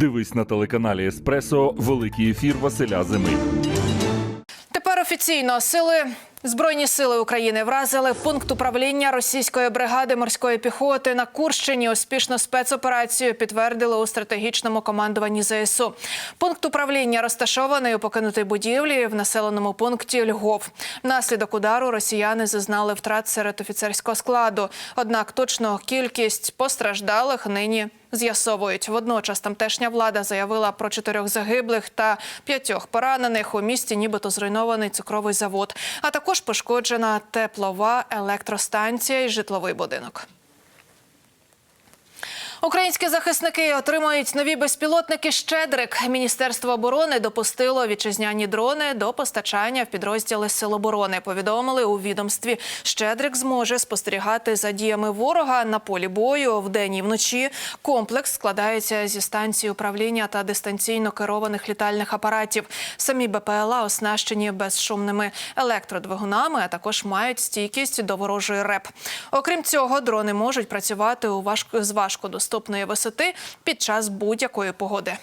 Дивись на телеканалі Еспресо Великий ефір Василя Зими. Тепер офіційно сили Збройні сили України вразили пункт управління російської бригади морської піхоти на Курщині. Успішну спецоперацію підтвердили у стратегічному командуванні ЗСУ. Пункт управління розташований у покинутій будівлі в населеному пункті Львов. Внаслідок удару росіяни зазнали втрат серед офіцерського складу. Однак точну кількість постраждалих нині з'ясовують. Водночас тамтешня влада заявила про чотирьох загиблих та п'ятьох поранених. У місті нібито зруйнований цукровий завод, а також пошкоджена теплова електростанція і житловий будинок. Українські захисники отримують нові безпілотники Щедрик. Міністерство оборони допустило вітчизняні дрони до постачання в підрозділи Сил оборони. Повідомили у відомстві. Щедрик зможе спостерігати за діями ворога на полі бою вдень і вночі. Комплекс складається зі станції управління та дистанційно керованих літальних апаратів. Самі БПЛА оснащені безшумними електродвигунами, а також мають стійкість до ворожої РЕП. Окрім цього, дрони можуть працювати у важко з важкодоступної висоти під час будь-якої погоди.